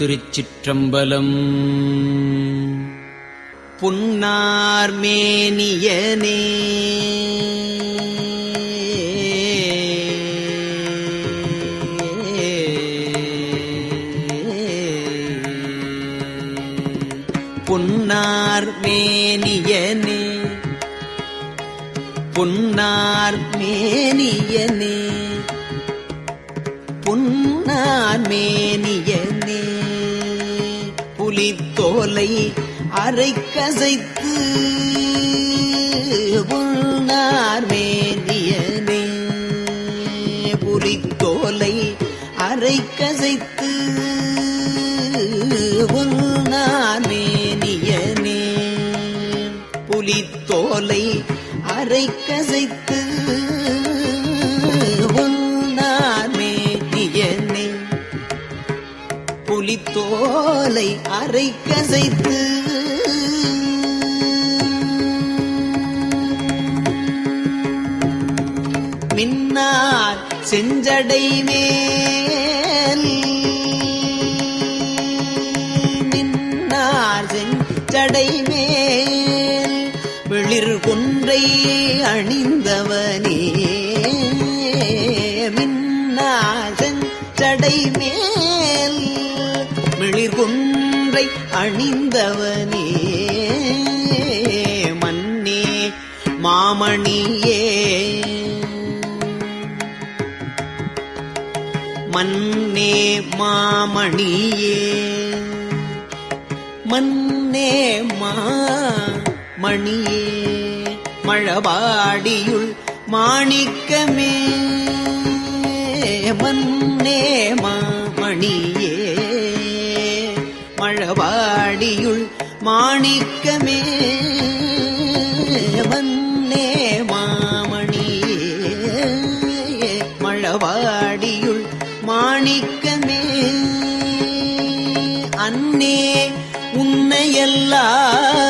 திருச்சிற்றம்பலம். புன்னார்மேனியனே புன்னார்மேனியனே புன்னார் புலித்தோலை அரை கசைத்து புன்னார் மேனியனே புலித்தோலை அரை கசைத்து புன்னார் மேனியனே புலித்தோலை அரை கசைத்து தோலை அரை கசைத்து. மின்னார் செஞ்சடை மேல். மின்னார் செஞ்சடை மேல். வெளிர் கொன்றை அணிந்த கொன்றை அணிந்தவனே. மன்னே மாமணியே. மன்னே மாமணியே. மன்னே மாமணியே. மழபாடியுள் மாணிக்கமே. மன்னே மாமணியே. மழபாடியுள் மாணிக்கமே. வன்னே மாமணியே மழவாடியுள் மாணிக்கமே. அன்னே உன்னையெல்லாம்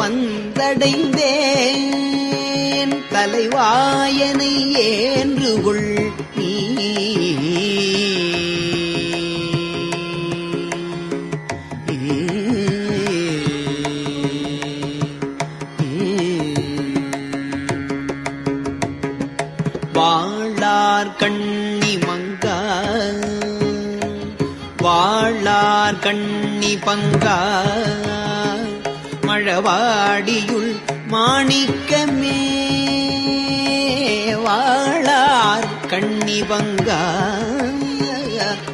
பங்கா மழவாடியுள் மாணிக்கமே வாழார் கண்ணி பங்கா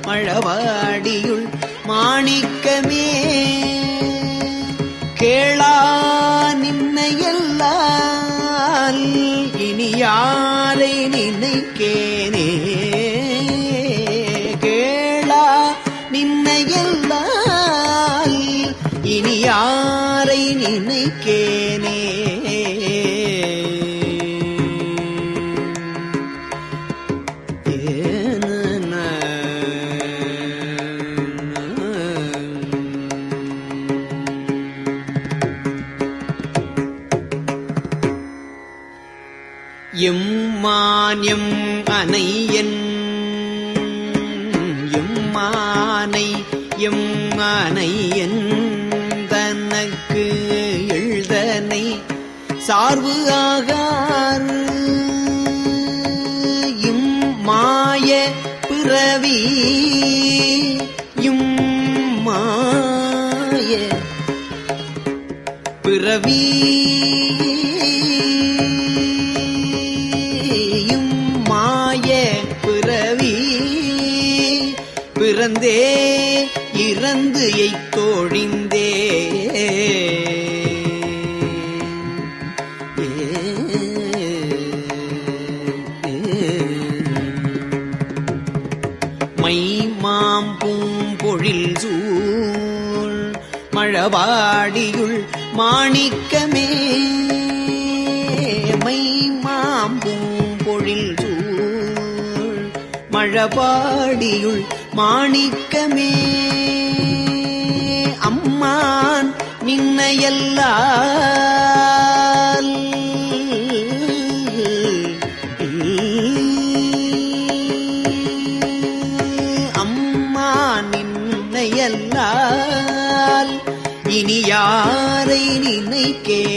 மழவாடியுள் மாணிக்கமே எம்மான்யம் அணையன். எம்மானை என் தனக்கு எழுதனை. சார்பு ஆகார் இம் மாய பிறவி. இம் மாய பிறவி. பிறந்தே இறந்து எய்தோழிந்தே. மை மாம் பூம்பொழில் சூழ் மழவாடியுள் மாணிக்கமே. மை மாம் பூம்பொழில் சூழ் மழபாடியுள் மாணிக்கமே. அம்மான் நின்னையல்லால். அம்மா நின்னையல்லால். இனி யாரை நினைக்கே?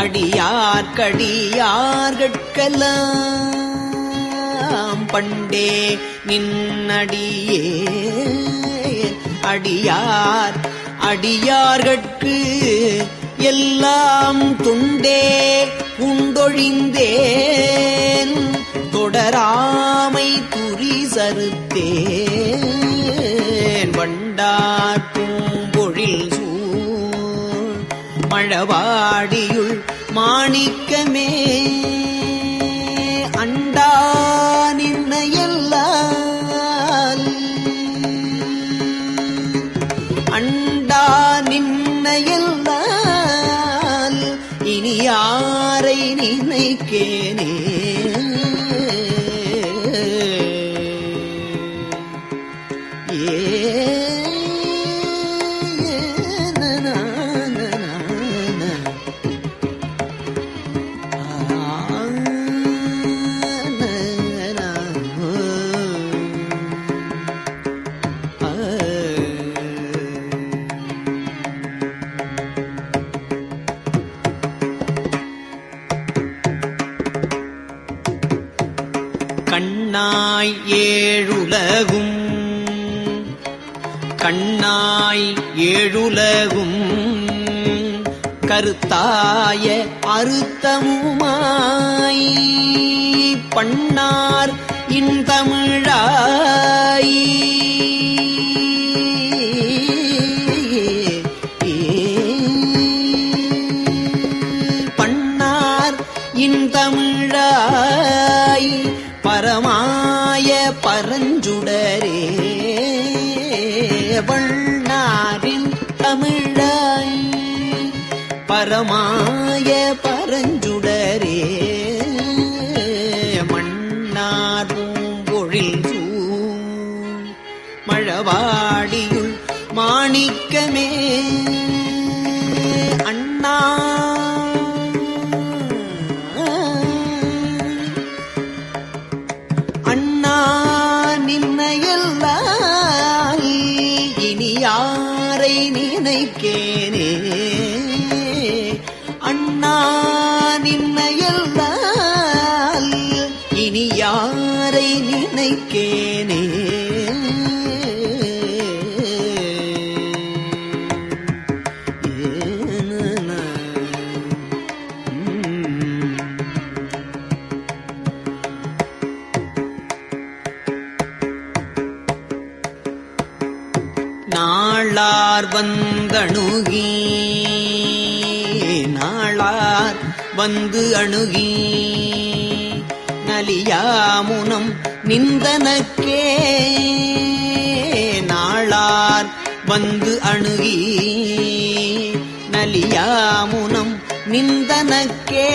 அடியார்கடியார்கட்கலாம் பண்டே நின்னடியே. அடியார் அடியார்கட்கு எல்லாம் துண்டே. உண்டொழிந்தேன். தொடராமை துரி சருத்தேன் வண்டார் பூம்பொழில் சூழ். மழவாடியும் மாணிக்கமே. அண்டா நின்னையல்லால். அண்டா நின்னையல்லால் இனி யாரை நினைக்கேனே? கருத்தாய அறுத்தமுமாய் பண்ணார் இன் தமிழாயி மாணிக்கமே வந்து அணுகி. நலியாமுனம் நிந்தனக்கே. நாளார் வந்து அணுகி. நலியாமுனம் நிந்தனக்கே.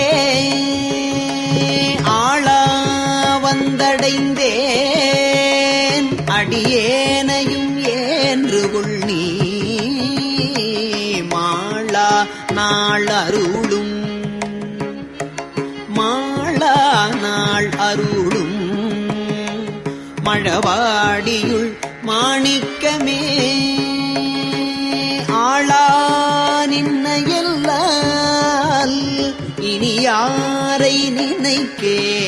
ஆளா வந்தடைந்தேன். அடியே ஆழவாடியுள் மாணிக்கமே. ஆளா நின்னையல்லால் இனி யாரை நினைக்கே?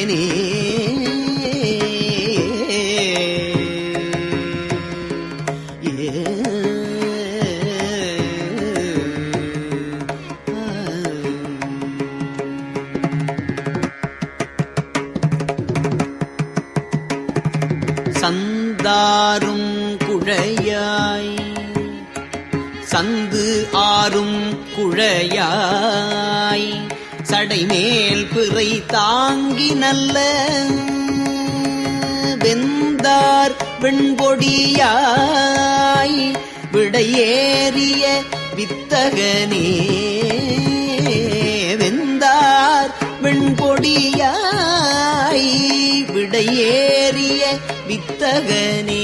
மேல் பிறை தாங்கி நல்ல வெந்தார் வெண்பொடியாய் விடையேறிய வித்தகனே. வெந்தார் வெண்பொடியாய் விடையேறிய வித்தகனே.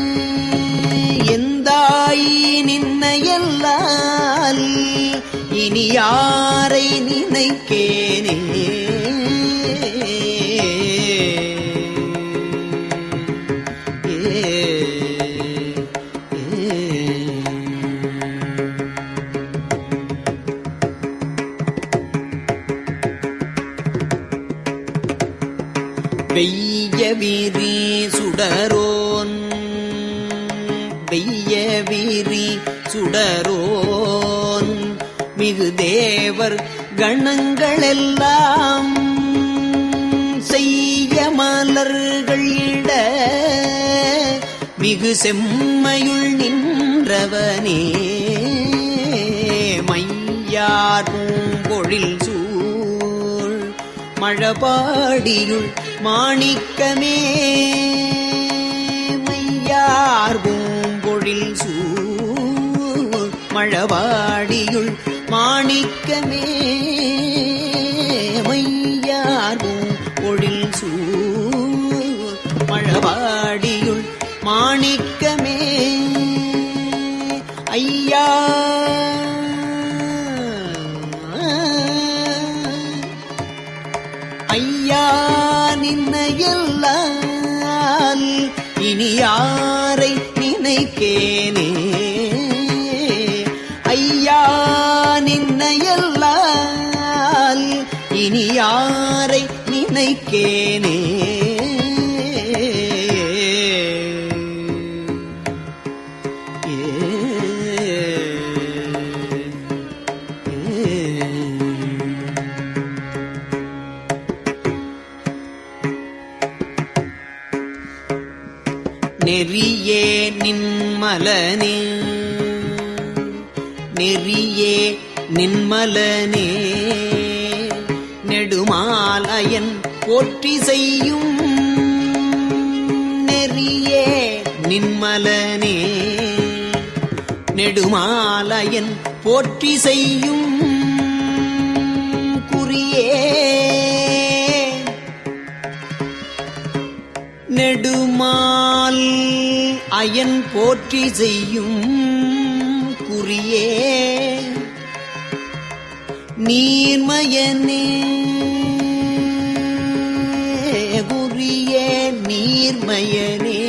இனி யாரை நினைக்கேனே? வெய்ய விரி சுடர் தேவர் கணங்களெல்லாம் செய்ய மலர்கள் இட மிகு செம்மையுள் நின்றவனே. மையார் பூம்பொழில் சூழ் மழபாடியுள் மாணிக்கமே. மையார் பூம்பொழில் சூழ் மழவாடியுள் மாணிக்கமே மையாரும் ஒழில் சூ மழவாடியுள் மாணிக்கமே. நினைக்கேனே. நெறியே நின்மலனே நெறியே நின்மலனே. நெடுமாலயன் போற்றி செய்யும் நெறியே நின்மலனே. நெடுமாலயன் போற்றி செய்யும் குறியே. நெடுமால் அயன் போற்றி செய்யும் குறியே. நீர்மயனே நீர்மயனே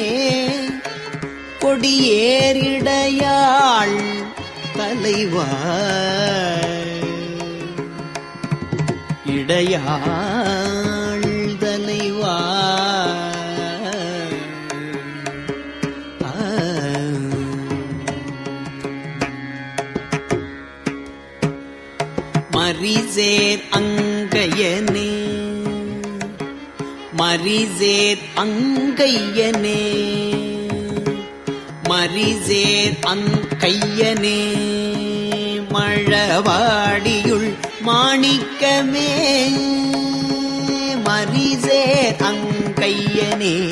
கொடியேறிடையாள் தலைவா இடையாள் தலைவா மரிசேர் அங்கையனே மரிசேர் அங்கையனே. மரிசேர் அங்கையனே. மழவாடியுள் மாணிக்கமே. மரிசேர் அங்கையனே.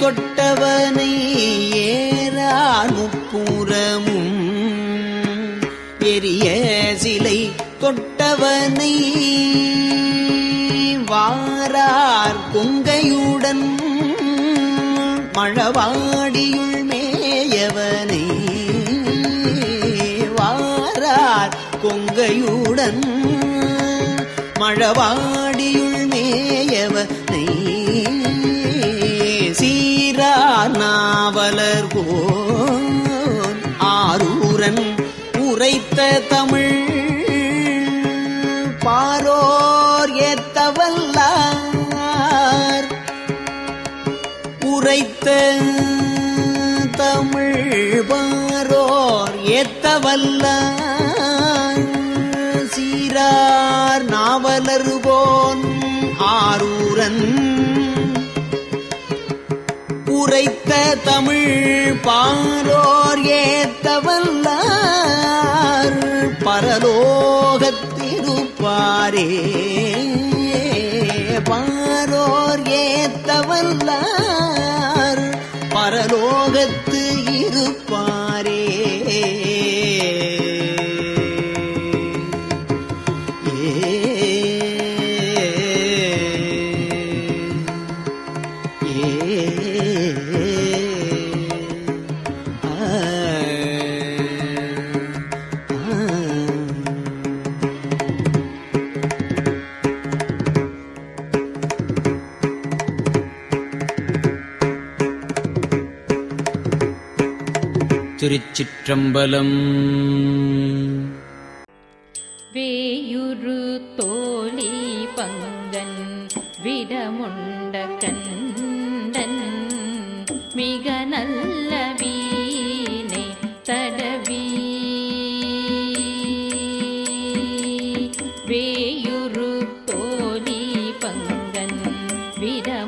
தொட்டவனை ஏறார் முப்புறமும் எரிய சிலை தொட்டவனை வாரார் கொங்கையுடன். மழவாடியுள் மேயவனை வாரார் கொங்கையுடன். மழவாடியுள் மேயவன் நாவலர் ஆரூரன் உரைத்த தமிழ் பாரோர் ஏத்தவல்லார். உரைத்த தமிழ் பாரோர் ஏத்தவல்லார். சீரார் நாவலருவோன் ஆரூர் ஏத்த தமிழ் பாரோர் ஏத்தவல்லார் பரலோகத்திருப்பாரே பாரோர் ஏத்தவல்லார் பரலோகத்து இருப்பார். திருச்சிற்றம்பலம் வேயுரு தோழி பங்கன் விடமுண்ட கண்டன் மிக நல்ல வீணை தடவி. வேயுரு தோழி பங்கன் விட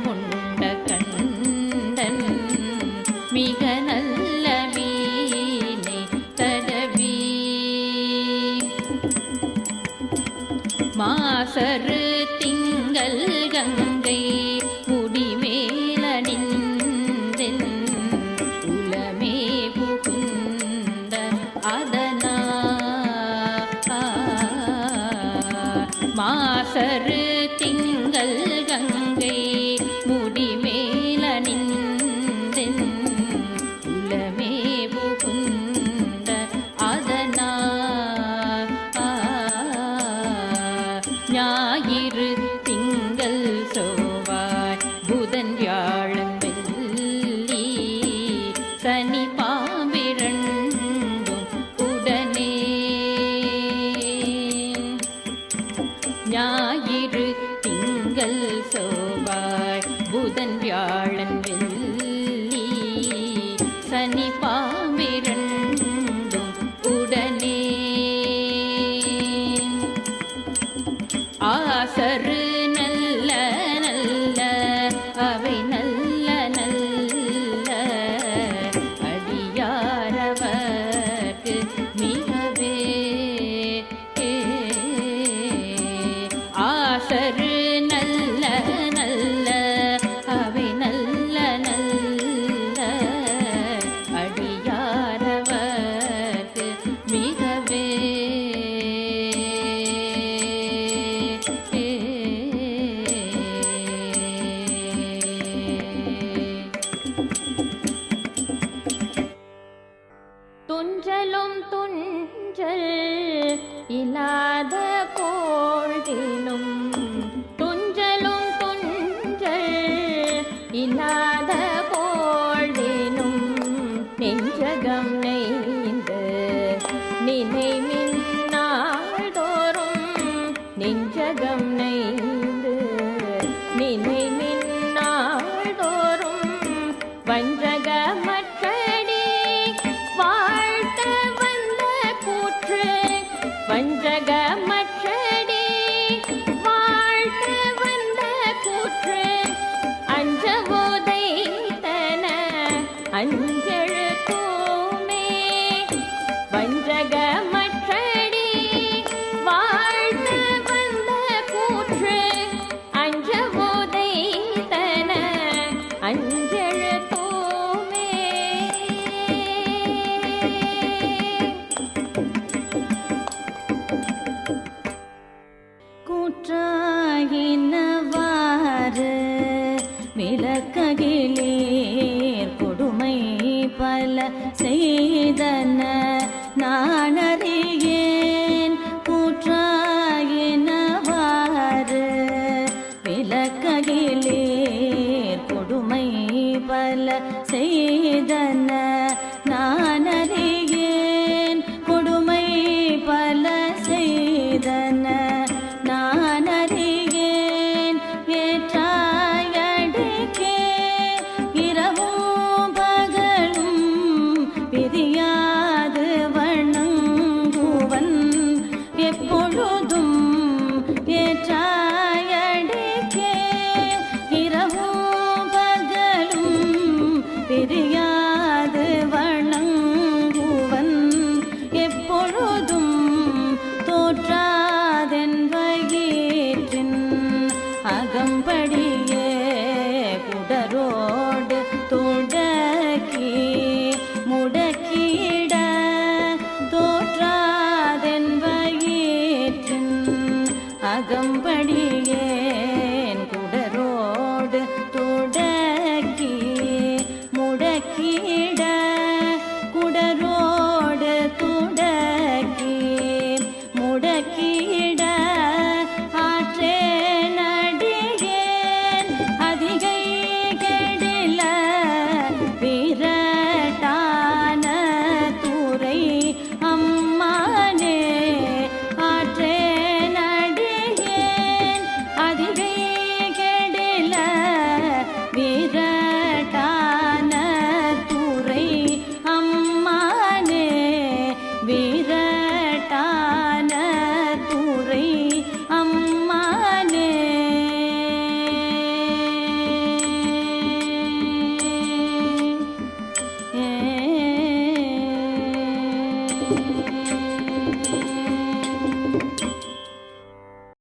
ಕಗೆಲೆ